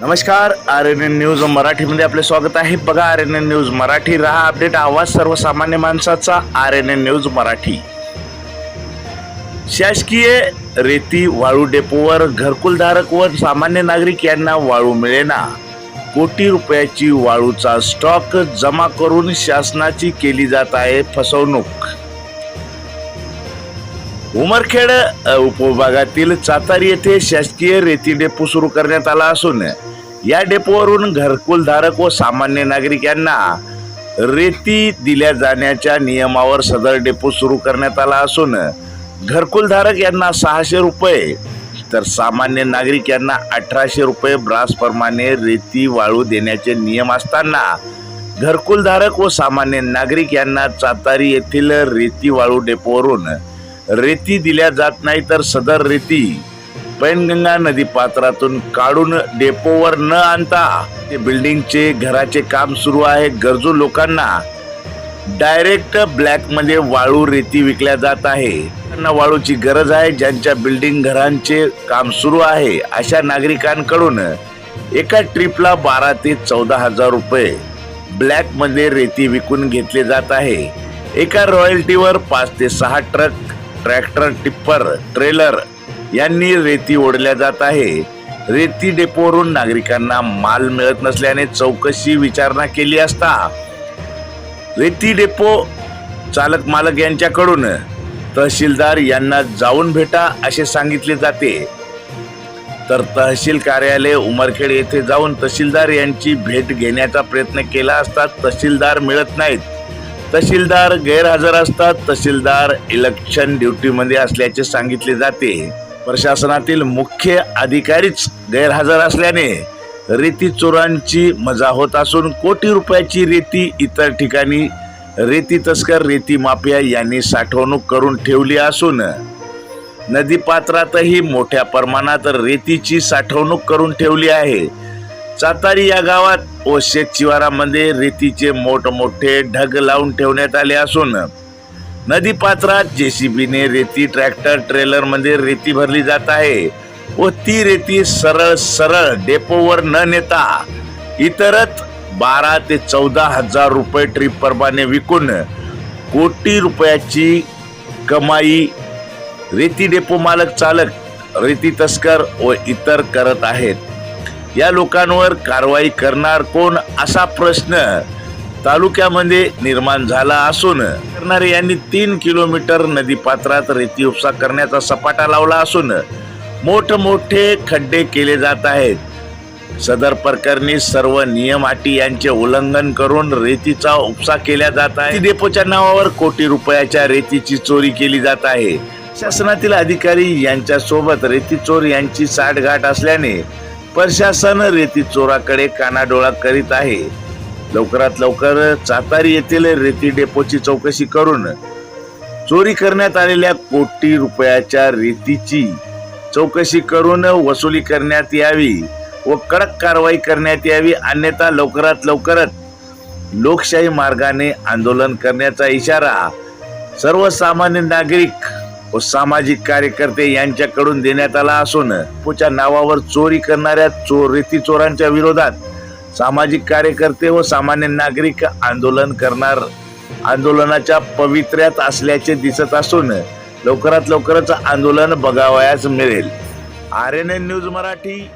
नमस्कार R N N news मराठीमध्ये आपले स्वागत आहे. बघा R N N news Marathi रहा अपडेट आवाज सर्वसामान्य माणसाचा R N N news Marathi. शासकीय रेती वाळू डेपोवर घरकुलधारक व सामान्य नागरिक यांना वाळू मिळेना. कोटी रुपयाची वाळूचा स्टॉक जमा करून शासनाची केली जात आहे फसवणूक. उमरखेड उपविभागातील चातारी येथे शासकीय रेती डेपो सुरू करण्यात आला असून या डेपोवरून घरकुलधारक व सामान्य नागरिक यांना रेती दिल्या जाण्याच्या नियमावर सदर डेपो सुरू करण्यात आला असून घरकुलधारक यांना सहाशे रुपये तर सामान्य नागरिक यांना अठराशे रुपये ब्रासप्रमाणे रेती वाळू देण्याचे नियम असताना घरकुलधारक व सामान्य नागरिक यांना चातारी येथील रेती वाळू डेपोवरून रेती दिल्या जात नाही तर सदर रेती पैनगंगा नदी पात्रातून काढून डेपोवर न आणता ते बिल्डिंगचे घराचे काम सुरू आहे. गरजू लोकांना डायरेक्ट ब्लॅकमध्ये वाळू रेती विकल्या जात आहे. त्यांना वाळूची गरज आहे. ज्यांच्या बिल्डिंग घरांचे काम सुरू आहे अशा नागरिकांकडून एका ट्रिपला बारा ते चौदा हजार रुपये ब्लॅकमध्ये रेती विकून घेतले जात आहे. एका रॉयल्टीवर पाच ते सहा ट्रक ट्रॅक्टर टिप्पर ट्रेलर यांनी रेती ओढल्या जात आहे. रेती डेपोवरून नागरिकांना माल मिळत नसल्याने चौकशी विचारणा केली असता रेती डेपो चालक मालक यांच्याकडून तहसीलदार यांना जाऊन भेटा असे सांगितले जाते. तर तहसील कार्यालय उमरखेड येथे जाऊन तहसीलदार यांची भेट घेण्याचा प्रयत्न केला असता तहसीलदार मिळत नाहीत. तहसीलदार गैरहजर असतात तहसीलदार इलेक्शन ड्युटीमध्ये असल्याचे सांगितले जाते. प्रशासनातील मुख्य अधिकारीच गैरहजर असल्याने रेती चोरांची मजा होत असून कोटी रुपयाची रेती इतर ठिकाणी रेती तस्कर रेती माफिया यांनी साठवणूक करून ठेवली असून नदी पात्रातही मोठ्या प्रमाणात रेतीची साठवणूक करून ठेवली आहे. सातारी या गावात व शेतशिवारामध्ये रेतीचे मोठमोठे ढग लावून ठेवण्यात आले असून नदी पात्रात जेसीबीने रेती ट्रॅक्टर ट्रेलरमध्ये रेती भरली जात आहे व ती रेती सरळ सरळ डेपोवर न नेता इतरत बारा ते चौदा हजार रुपये ट्रिप परमाने विकून कोटी रुपयाची कमाई रेती डेपो मालक चालक रेती तस्कर व इतर करत आहेत. या लोकांवर कारवाई करणार कोण असा प्रश्न तालुक्यामध्ये निर्माण झाला असून करणारे यांनी तीन किलोमीटर नदी पात्रात रेती उपसा करण्याचा सपाटा लावला असून मोठमोठे खड्डे केले जात आहेत. सदर प्रकरणी सर्व नियम अटी यांचे उल्लंघन करून रेतीचा उपसा केला जात आहे डेपोच्या नावावर कोटी रुपयाच्या रेतीची चोरी केली जात आहे. शासनातील अधिकारी यांच्या सोबत रेती चोर यांची साठगाठ असल्याने प्रशासन रेती चोराकडे कानाडोळा करीत आहे. लवकरात लवकर चातारी येथील रेती डेपोची चौकशी करून चोरी करण्यात आलेल्या कोटी रुपयाच्या रेतीची चौकशी करून वसुली करण्यात यावी व कडक कारवाई करण्यात यावी अन्यथा लवकरात लवकरच लोकशाही मार्गाने आंदोलन करण्याचा इशारा सर्वसामान्य नागरिक व सामाजिक कार्यकर्ते यांच्याकडून देण्यात आला असून पुच्या नावावर चोरी करणाऱ्या चोर रेती चोरांच्या विरोधात सामाजिक कार्यकर्ते व सामान्य नागरिक आंदोलन करणार. आंदोलनाच्या पवित्र्यात असल्याचे दिसत असून लवकरात लवकरच आंदोलन बघावयास मिळेल. R N N news Marathi.